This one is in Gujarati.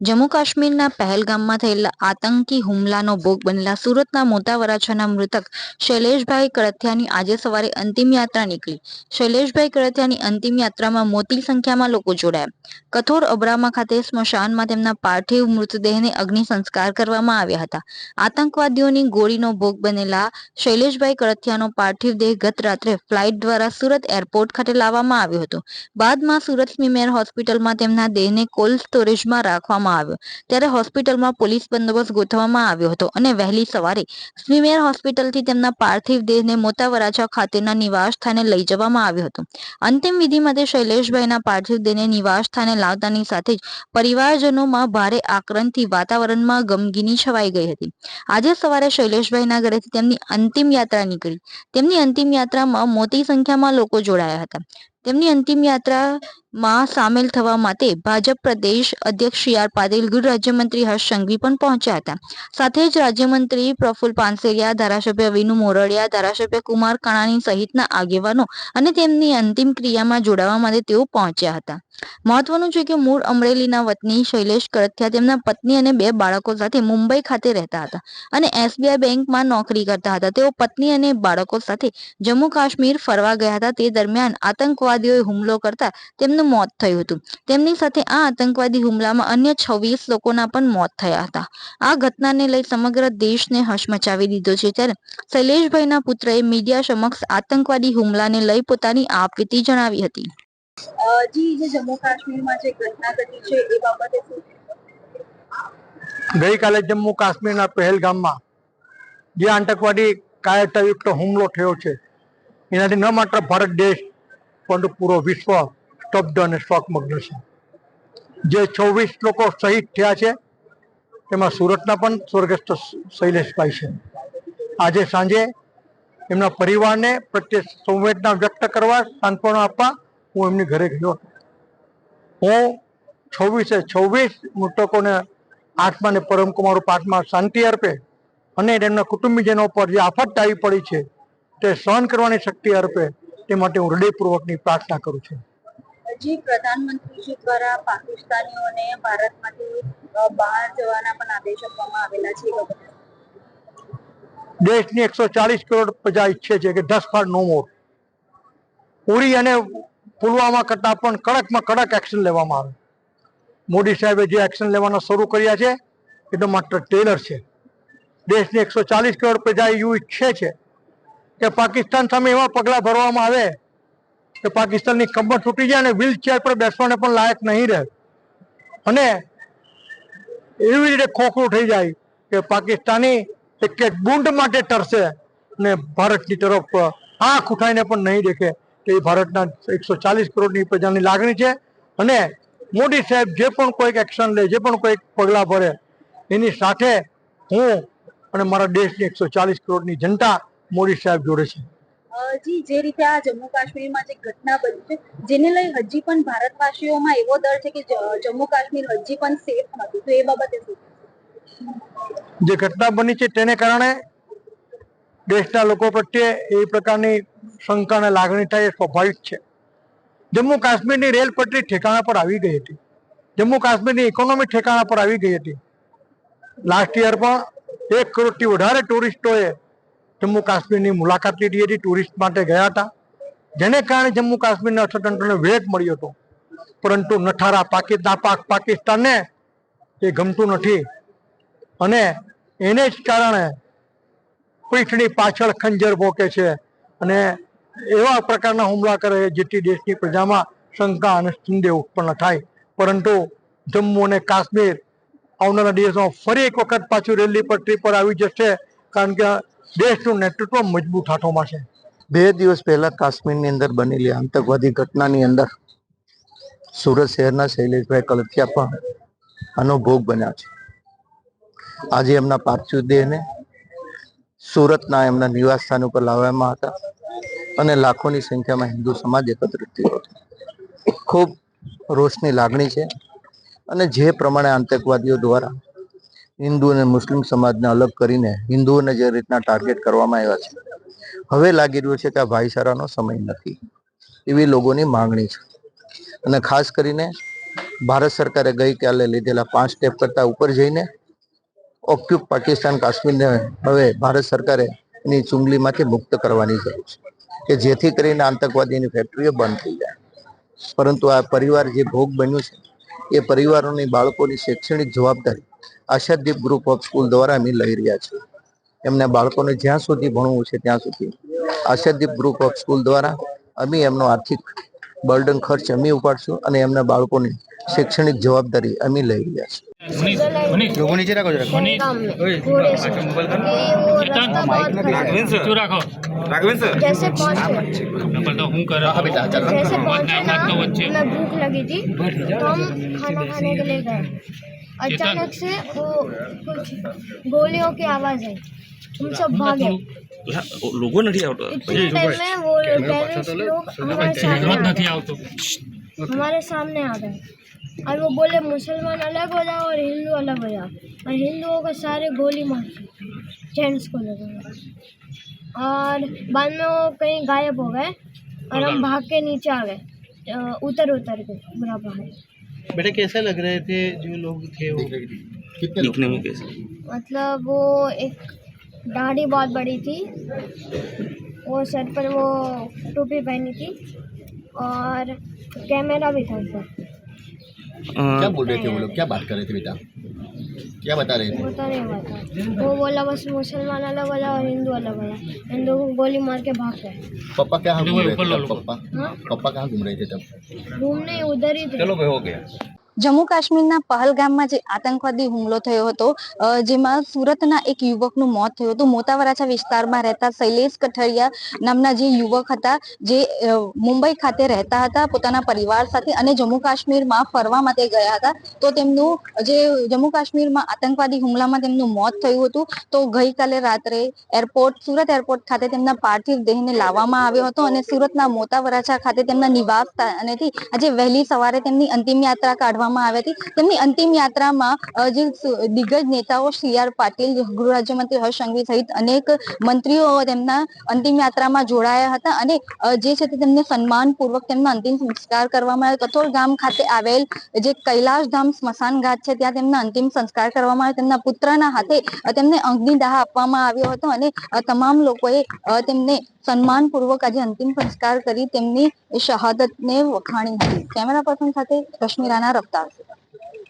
જમ્મુ કાશ્મીરના પહેલગામમાં થયેલા આતંકી હુમલાનો ભોગ બનેલા સુરતના મોટા વરાછાના મૃતક શૈલેષભાઈ કળથિયાની આજે સવારે અંતિમ યાત્રા નીકળી. શૈલેષભાઈ કળથિયાની અંતિમ યાત્રામાં મોટી સંખ્યામાં લોકો જોડાયા. કઠોર અબરામા ખાતે સ્મશાનમાં તેમના પાર્થિવ મૃતદેહને અગ્નિ સંસ્કાર કરવામાં આવ્યા હતા. આતંકવાદીઓની ગોળીનો ભોગ બનેલા શૈલેષભાઈ કળથિયાનો પાર્થિવ દેહ ગત રાત્રે ફ્લાઇટ દ્વારા સુરત એરપોર્ટ ખાતે લાવવામાં આવ્યો હતો. બાદમાં સુરતની મેયર હોસ્પિટલમાં તેમના દેહને કોલ્ડ સ્ટોરેજમાં રાખવામાં આવ્યો. ત્યારે હોસ્પિટલમાં પોલીસ બંદોબસ્ત ગોઠવવામાં આવ્યો હતો અને વહેલી સવારે સ્વીમેર હોસ્પિટલથી તેમના પાર્થિવ દેહને મોટા ખાતેના નિવાસ સ્થાને લઈ જવામાં આવ્યો હતો. અંતિમ વિધિ માટે શૈલેષભાઈના પાર્થિવ દેહને નિવાસ સ્થાને લાવતાની સાથે જ પરિવારજનોમાં ભારે આક્રંદથી વાતાવરણમાં ગમગીની છવાઈ ગઈ હતી. આજે સવારે શૈલેષભાઈના ઘરેથી તેમની અંતિમ યાત્રા નીકળી. તેમની અંતિમ યાત્રામાં મોટી સંખ્યામાં લોકો જોડાયા હતા. તેમની અંતિમ યાત્રામાં સામેલ થવા માટે ભાજપ પ્રદેશ અધ્યક્ષ સી આર પાટીલ, ગૃહ રાજ્યમંત્રી હર્ષ સંઘવી પણ પહોંચ્યા હતા. સાથે જ રાજ્યમંત્રી પ્રફુલ પાનસેરિયા, ધારાસભ્ય વિનુ મોરડિયા, ધારાસભ્ય કુમાર કાણાણી સહિતના આગેવાનો અને તેમની અંતિમ ક્રિયામાં જોડાવા માટે તેઓ પહોંચ્યા હતા. મહત્વનું છે કે મૂળ અમરેલીના વતની શૈલેષ કરથિયા તેમના પત્ની અને બે બાળકો સાથે મુંબઈ ખાતે રહેતા હતા અને એસબીઆઈ બેંકમાં નોકરી કરતા હતા. તેઓ પત્ની અને બાળકો સાથે જમ્મુ કાશ્મીર ફરવા ગયા હતા. તે દરમિયાન આતંકવાદીઓએ હુમલો કરતા તેમનું મોત થયું હતું. તેમની સાથે આ આતંકવાદી હુમલામાં અન્ય છવ્વીસ લોકોના પણ મોત થયા હતા. આ ઘટનાને લઈ સમગ્ર દેશને હચમચાવી દીધો છે. ત્યારે શૈલેષભાઈના પુત્રએ મીડિયા સમક્ષ આતંકવાદી હુમલાને લઈ પોતાની આપવીતી જણાવી હતી. જી જે જમ્મુ કાશ્મીરમાં જે ઘટના ઘટી છે એ બાબતે ગઈકાલે જમ્મુ કાશ્મીરના પહેલગામમાં જે આતંકવાદી કાયતાયુક્ત હુમલો થયો છે. એનાથી ન માત્ર ભારત દેશ પરંતુ પૂરો વિશ્વ સ્તબ્ધ અને શોકમગ્ન છે. જે છવ્વીસ લોકો શહીદ થયા છે, તેમાં સુરતના પણ સ્વર્ગસ્થ શૈલેષભાઈ છે. આજે સાંજે એમના પરિવારને પ્રત્યે સંવેદના વ્યક્ત કરવા સાંત્વના આપવા હું એમની ઘરે ગયો હું છવ્વીસે છવ્વીસ મૃતકોને આત્માને પરમ કુમારું પાઠમાં શાંતિ અર્પે અને તેમના કુટુંબીજનો પર જે આફત આવી પડી છે, તે સહન કરવાની શક્તિ અર્પે તે માટે હું હૃદયપૂર્વકની પ્રાર્થના કરું છું. જી પ્રધાનમંત્રીજી દ્વારા પાકિસ્તાનીઓને ભારતમાંથી બહાર જવાના પણ આદેશ આપવામાં આવેલા છે. દેશની એકસો ચાલીસ કરોડ પ્રજા ઈચ્છે છે કે દસ ફાર નો મોર. ઉરી અને પુલવામા કરતા પણ કડકમાં કડક એક્શન લેવામાં આવે. મોદી સાહેબે જે એક્શન લેવાના શરૂ કર્યા છે, એ તો માત્ર ટેલર છે. દેશની એકસો ચાલીસ કરોડ પ્રજા એવું ઈચ્છે છે. કે પાકિસ્તાન સામે એવા પગલાં ભરવામાં આવે કે પાકિસ્તાનની કમર તૂટી જાય અને વ્હીલચેર પર બેસવાને પણ લાયક નહીં રહે. અને એવી રીતે ખોખરું થઈ જાય કે પાકિસ્તાની એક એક બુંડ માટે તરસે ને ભારતની તરફ આંખ ઉઠાઈને પણ નહીં દેખે. તે ભારતના એકસો ચાલીસ કરોડની પ્રજાની લાગણી છે. અને મોદી સાહેબ જે પણ કોઈક એક્શન લે, જે પણ કોઈક પગલાં ભરે, એની સાથે હું અને મારા દેશની એકસો ચાલીસ કરોડની જનતા મોદી સાહેબ જોડે છે. જી, જે રીતે આ જમ્મુ કાશ્મીરમાં જે ઘટના બની છે, જેને લઈ હજી પણ ભારતવાસીઓમાં એવો ડર છે કે જમ્મુ કાશ્મીર હજી પણ સેફ નથી. તો એ બાબતે શું? જે ઘટના બની છે તેને કારણે દેશના લોકો પ્રત્યે એ પ્રકારની શંકા અને લાગણી થાય એ સ્વાભાવિક છે. જમ્મુ કાશ્મીરની રેલ પટરી ઠેકાણા પર આવી ગઈ હતી. જમ્મુ કાશ્મીરની ઇકોનોમી ઠેકાણા પર આવી ગઈ હતી. લાસ્ટ યર પણ એક કરોડથી વધારે ટુરિસ્ટોએ જમ્મુ કાશ્મીરની મુલાકાત લીધી હતી ટુરિસ્ટ માટે ગયા હતા. જેને કારણે જમ્મુ કાશ્મીરના અર્થતંત્રને વેગ મળ્યો હતો. પરંતુ નઠારા પાકિસ્તાન પાક પાકિસ્તાનને એ ગમતું નથી. અને એને જ કારણે પીઠની પાછળ ખંજર ભોકે છે. અને એવા પ્રકારના હુમલા કરે જેથી દેશની પ્રજામાં શંકા અને સંદેહ ઉત્પન્ન થાય. પરંતુ જમ્મુ અને કાશ્મીર આવનારા દિવસમાં ફરી એક વખત પાછું રેલી પટરી પર આવી જશે. કારણ કે દેશનું નેતૃત્વ મજબૂત હાથોમાં છે. બે દિવસ પહેલા કાશ્મીરની અંદર બનેલી આતંકવાદી ઘટનાની અંદર સુરત શહેરના શૈલેષભાઈ કલથિયા પણ આનો ભોગ બન્યા છે. આજે એમના પાર્થિવ દેહને સુરતના એમના નિવાસ સ્થાન ઉપર લાવવામાં હતા અને લાખોની સંખ્યામાં હિન્દુ સમાજ એકત્રિત થયો હતો. ખૂબ રોષની લાગણી છે અને જે પ્રમાણે આતંકવાદીઓ દ્વારા હિન્દુ અને મુસ્લિમ સમાજને અલગ કરીને હિન્દુઓને જે રીતના ટાર્ગેટ કરવામાં આવ્યા છે. હવે લાગી રહ્યું છે કે આ ભાઈચારાનો સમય નથી. એવી લોકોની માંગણી છે. અને ખાસ કરીને ભારત સરકારે ગઈકાલે લીધેલા પાંચ સ્ટેપ કરતાં ઉપર જઈને ઓક્યુપ પાકિસ્તાન કાશ્મીરને હવે ભારત સરકારે એની ચુંગલીમાંથી મુક્ત કરવાની જરૂર છે. કે જેથી કરીને આતંકવાદીની ફેક્ટરીઓ બંધ થઈ જાય. પરંતુ આ પરિવાર જે ભોગ બન્યું છે, એ પરિવારોની બાળકોની શૈક્ષણિક જવાબદારી આશાદીપ ગ્રુપ ઓફ સ્કૂલ દ્વારા અમે લઈ રહ્યા છીએ એમને બાળકોને જ્યાં સુધી ભણવું છે ત્યાં સુધી આશાદીપ ગ્રુપ ઓફ સ્કૂલ દ્વારા અમે એમનો આર્થિક બર્ડન ખર્ચ અમે ઉપાડશું અને એમના બાળકોની શૈક્ષણિક જવાબદારી અમે લઈ રહ્યા છીએ लोगों नीचे रखो जरा गांव में घोड़े से कि वो रास्ता बहुत खराब है। રાખો जैसे पहुंचे તો હું કરે जैसे पहुंचे ना हमें भूख लगी थी तो हम खाना खाने के लिए गए अचानक से वो कुछ गोलियों की आवाज आई हम सब भागे લોગો નથી આવતો इतने टाइम में वो टेररिस्ट लोग हमारे सामने आ નથી गए આવતો हमारे सामने आ गए और वो बोले मुसलमान अलग हो जाओ और हिंदू अलग हो जाओ और हिंदुओं को सारे गोली मार जेंट्स को लगे और बाद में वो कहीं गायब हो गए और हम भाग के नीचे आ गए अ, उतर उतर के बुरा पहाड़ बेटा कैसे लग रहे थे जो लोग थे वो? दिखने में कैसे? मतलब वो एक दाढ़ी बहुत बड़ी थी वो सर पर वो टोपी पहनी थी और कैमरा भी था उसका क्या बोल रहे थे वो लोग? क्या बात कर रहे थे बेटा? क्या बता रहे थे वो तो नहीं पता वो बोला बस मुसलमान अलग हो जाओ और हिंदू अलग हो जाओ हिंदू को गोली मार के भाग गए पप्पा कहाँ घूम रहे ऊपर थे लो, तब पप्पा हाँ पप्पा कहाँ घूम रहे थे तब घूमने उधर ही थे भाई हो गया જમ્મુ કાશ્મીરના પહલગામમાં જે આતંકવાદી હુમલો થયો હતો જેમાં સુરતના એક યુવકનું મોત થયું હતું. મોટા વિસ્તારમાં રહેતા શૈલેષ કઠરિયા નામના જે યુવક હતા, જે મુંબઈ ખાતે રહેતા હતા, પોતાના પરિવાર સાથે અને જમ્મુ કાશ્મીરમાં ફરવા માટે ગયા હતા, તો તેમનું, જે જમ્મુ કાશ્મીરમાં આતંકવાદી હુમલામાં તેમનું મોત થયું હતું, તો ગઈકાલે રાત્રે એરપોર્ટ, સુરત એરપોર્ટ ખાતે તેમના પાર્થિવ દેહને લાવવામાં આવ્યો હતો અને સુરતના મોટા વરાછા ખાતે તેમના નિવાસ સ્થાનેથી આજે વહેલી સવારે તેમની અંતિમ યાત્રા કાઢવામાં આવી હતી. તેમની અંતિમ યાત્રામાં જે દિગ્ગજ નેતાઓ સી આર પાટીલ, ગૃહ રાજ્યમંત્રી હર્ષ સંઘવી સહિત અનેક મંત્રીઓ તેમના અંતિમ યાત્રામાં જોડાયા હતા અને જે છે તે તેમને સન્માનપૂર્વક તેમના અંતિમ સંસ્કાર કરવામાં આવ્યો. કથોર ગામ ખાતે આવેલ જે કૈલાશધામ સ્મશાન ઘાટ છે, ત્યાં તેમના અંતિમ સંસ્કાર કરવામાં આવ્યો. તેમના પુત્રના હાથે તેમને અગ્નિદાહ આપવામાં આવ્યો હતો અને તમામ લોકોએ તેમને સન્માનપૂર્વક આજે અંતિમ સંસ્કાર કરી તેમની શહાદતને વખાણી હતી. કેમેરા પર્સન સાથે રશ્મિ ডাক্তার